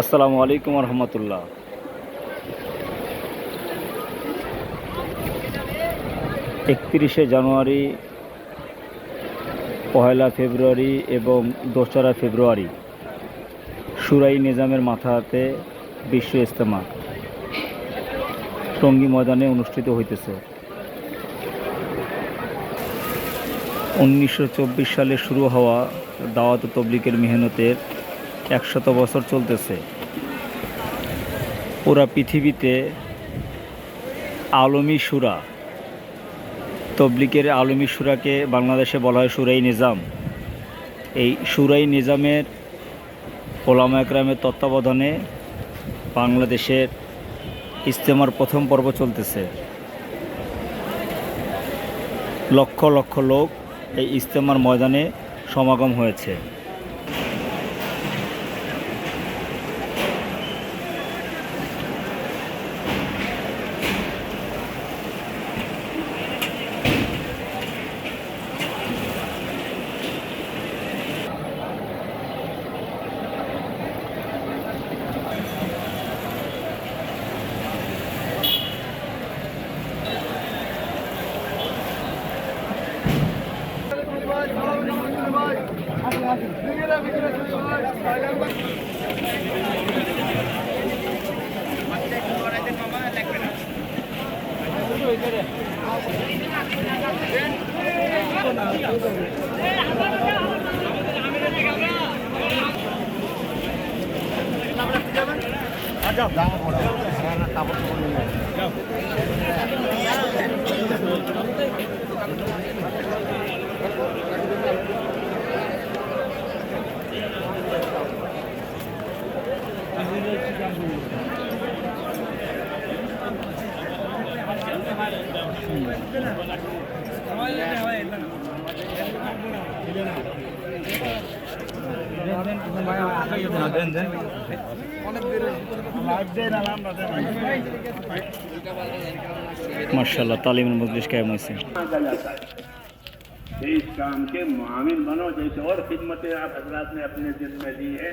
আসসালামু আলাইকুম রহমতুল্লাহ একত্রিশে জানুয়ারি, পয়লা ফেব্রুয়ারি এবং দোসরা ফেব্রুয়ারি, সুরাই নিজামের মাথাতে বিশ্ব ইজতেমা টঙ্গী ময়দানে অনুষ্ঠিত হইতেছে। উনিশশো চব্বিশ সালে শুরু হওয়া দাওয়াত তবলিকের মেহনতের একশত বছর চলতেছে। পুরা পৃথিবীতে আলমী সুরা তবলিকের আলমী সুরাকে বাংলাদেশে বলা হয় সুরাই নিজাম। এই সুরাই নিজামের ওলামা একরামের তত্ত্বাবধানে বাংলাদেশের ইজতেমার প্রথম পর্ব চলতেছে। লক্ষ লক্ষ লোক এই ইজতেমার ময়দানে সমাগম হয়েছে। ماشاء اللہ تعلیم مجلس مجھ سے اس کام کے معامل بنو، جیسے اور خدمتیں آپ حضرات نے اپنے دل میں دی ہے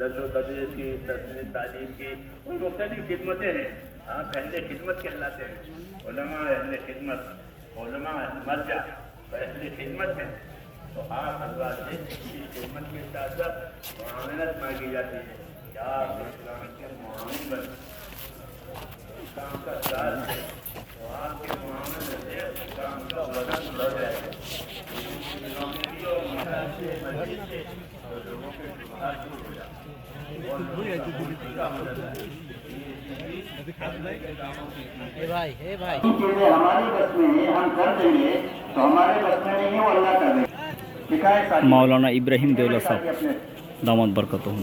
درس و تدریس کی تصویر تعلیم کی کوئی مختلف خدمتیں ہیں۔ ہاں پہلے خدمت کہلاتے ہیں۔ علماء اہل خدمت، علماء مرجع پہلے خدمت ہیں۔ تو آپ حضرات سے خدمت کے ساتھ ساتھ معاملت مانگی جاتی ہے۔ کہ آپ اسلام کے معاون بن اسلام کا سال ہے تو آپ کے معاملے سے اسلام کا وزن بڑھ جائے گا چیزیں ہماری بس میں ہیں ہم کر دیں گے تو ہمارے بس میں نہیں وہ اللہ کر دیں گے مولانا ابراہیم دیولا صاحب دامت برکت ہوں۔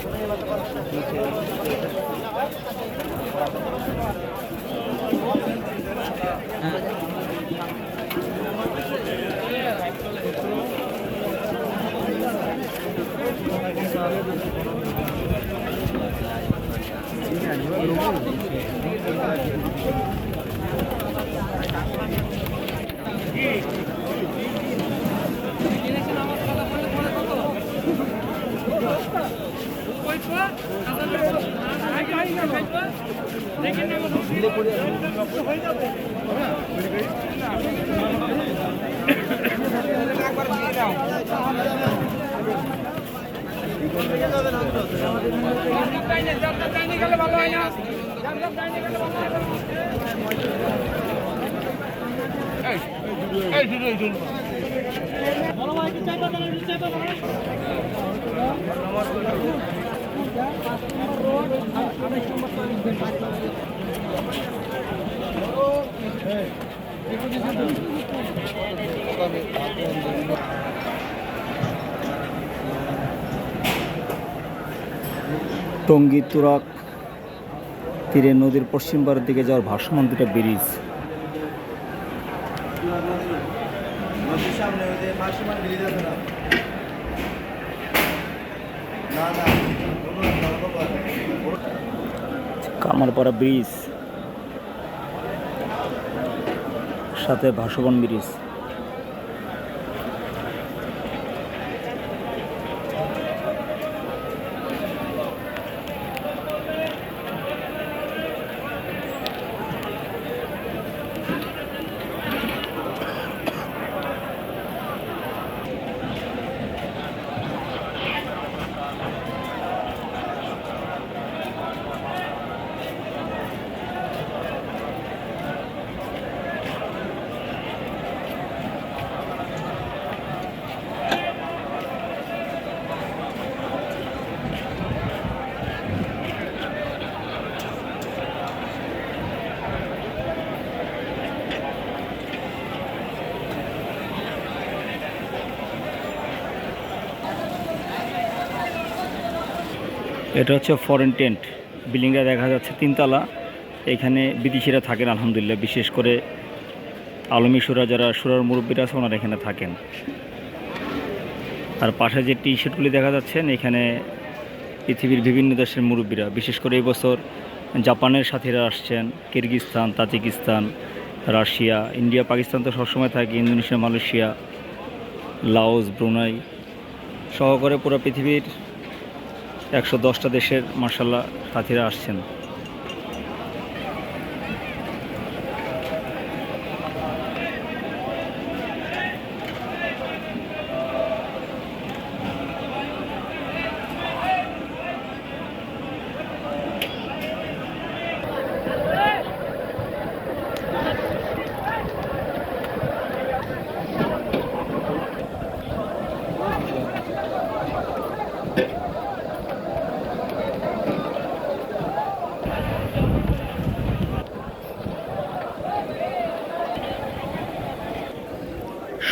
Thank you. ভালো হয় না এই শুধু এই শুধু বলো ভাই চাইবা চাইবা নমস্কার টঙ্গী তুরাক তীরে নদীর পশ্চিম পাড়ের দিকে যাওয়ার ভাসমান দুটা ব্রিজ। না না। কামারপাড়া ব্রিজ সাথে ভাসবন ব্রিজ। এটা হচ্ছে ফরেন টেন্ট বিল্ডিংটা দেখা যাচ্ছে তিনতলা। এখানে বিদেশিরা থাকেন, আলহামদুলিল্লাহ। বিশেষ করে আলমী সুরা, যারা সুরার মুরব্বীরা আছে, ওনারা এখানে থাকেন। আর পাশে যে টি শার্টগুলি দেখা যাচ্ছেন এখানে পৃথিবীর বিভিন্ন দেশের মুরব্বীরা। বিশেষ করে এই বছর জাপানের সাথীরা আসছেন Kyrgyzstan Tajikistan, Russia, India, Pakistan তো সবসময় থাকে, ইন্দোনেশিয়া, মালয়েশিয়া, লাওস, ব্রুনাই। সহকারে পুরো পৃথিবীর একশো দশটা দেশের মার্শাল্লাহ সাথীরা আসছেন।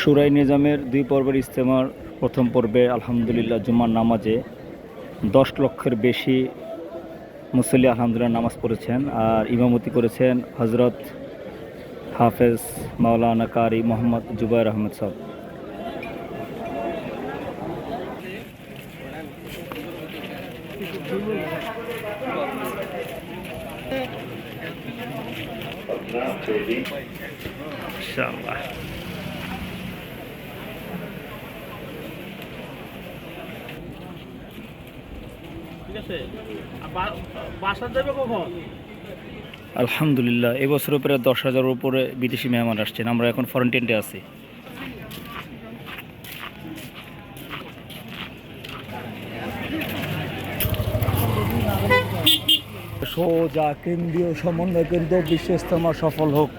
সুরাই নিজামের দুই পর্বের ইস্তেমার প্রথম পর্বে আলহামদুলিল্লাহ জুম্মার নামাজে দশ লক্ষের বেশি মুসল্লি আলহামদুলিল্লাহ নামাজ পড়েছেন আর ইমামতি করেছেন হজরত হাফেজ মাওলানা কারি মোহাম্মদ জুবাইর আহমেদ সাহ ইনশাআল্লাহ। আছে? বাসা দেবে কখন? আলহামদুলিল্লাহ এবছর প্রায় দশ হাজারের উপরে বিদেশি মেহমান আসছেন। আমরা এখন ফরেন টেন্টে আছি। সোজা কেন্দ্রীয় সমন্বয় কেন্দ্র বিশ্ব ইস্তেমা সফল হোক।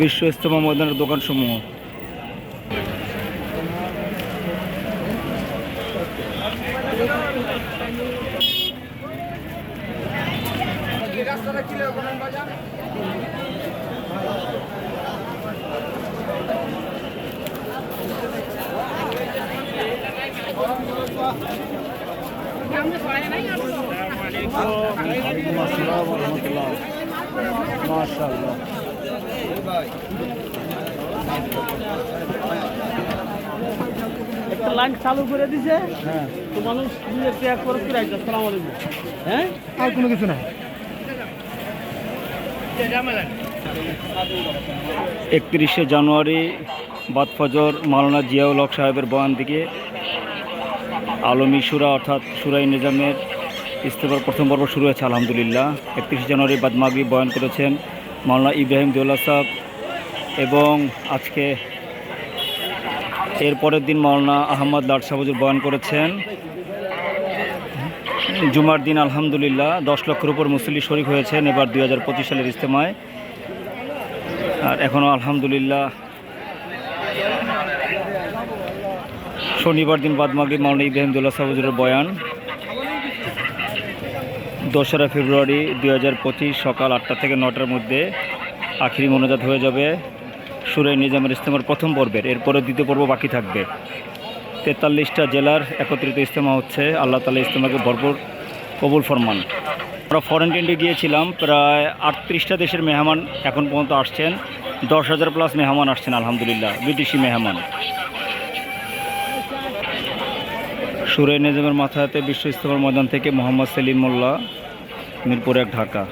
বিশ্ব ইস্তেমা ময়দানের দোকানসমূহ। মাশাআল্লাহ একটা লাইন চালু করে দিছে। হ্যাঁ। তো মানুষ নিজে ত্যাগ করে ফিরে আসছে আসসালামু আলাইকুম। হ্যাঁ? আর কোনো কিছু না। একত্রিশে জানুয়ারি বাদ ফজর মাওলানা জিয়াউল হক সাহেবের বয়ান থেকে আলমী সুরা অর্থাৎ সুরাই নিজামের ইস্তেফার প্রথম পর্ব শুরু হয়েছে আলহামদুলিল্লাহ। একত্রিশে জানুয়ারি বাদ মাগরি বয়ান করেছেন মাওলানা ইব্রাহিম দেউল্লা সাহেব এবং আজকে এর পরের দিন মাওলানা আহমদ লাট সাহুজুর বয়ান করেছেন। জুমার দিন আলহামদুলিল্লাহ দশ লক্ষের উপর মুসল্লি শরিক হয়েছেন, এবার দুই হাজার পঁচিশ সালের ইজতেমায়। আর এখনও আলহামদুলিল্লাহ শনিবার দিন বাদ মাগরিব মাওলানা ইব্রাহিমদুল্লাহ সাহুজুরের বয়ান। দোসরা ফেব্রুয়ারি দুই হাজার পঁচিশ সকাল আটটা থেকে নটার মধ্যে আখিরি মনোজাত হয়ে যাবে। সুরাই নিজামের ইস্তেমার প্রথম পর্বের। এরপরে দ্বিতীয় পর্ব বাকি থাকবে। তেতাল্লিশটা জেলার একত্রিত ইস্তেমা হচ্ছে। আল্লাহ তালা ইস্তেমাকে ভরপুর কবুল ফরমান। আমরা ফরেন টেন্টে গিয়েছিলাম। প্রায় আটত্রিশটা দেশের মেহমান এখন পর্যন্ত আসছেন। দশ হাজার প্লাস মেহমান আসছেন, আলহামদুলিল্লাহ। বিদেশি মেহমান। সুরাই নিজামের মাথাতে বিশ্ব ইস্তেমার ময়দান থেকে মোহাম্মদ সেলিম মোল্লা মিরপুর এক ঢাকা।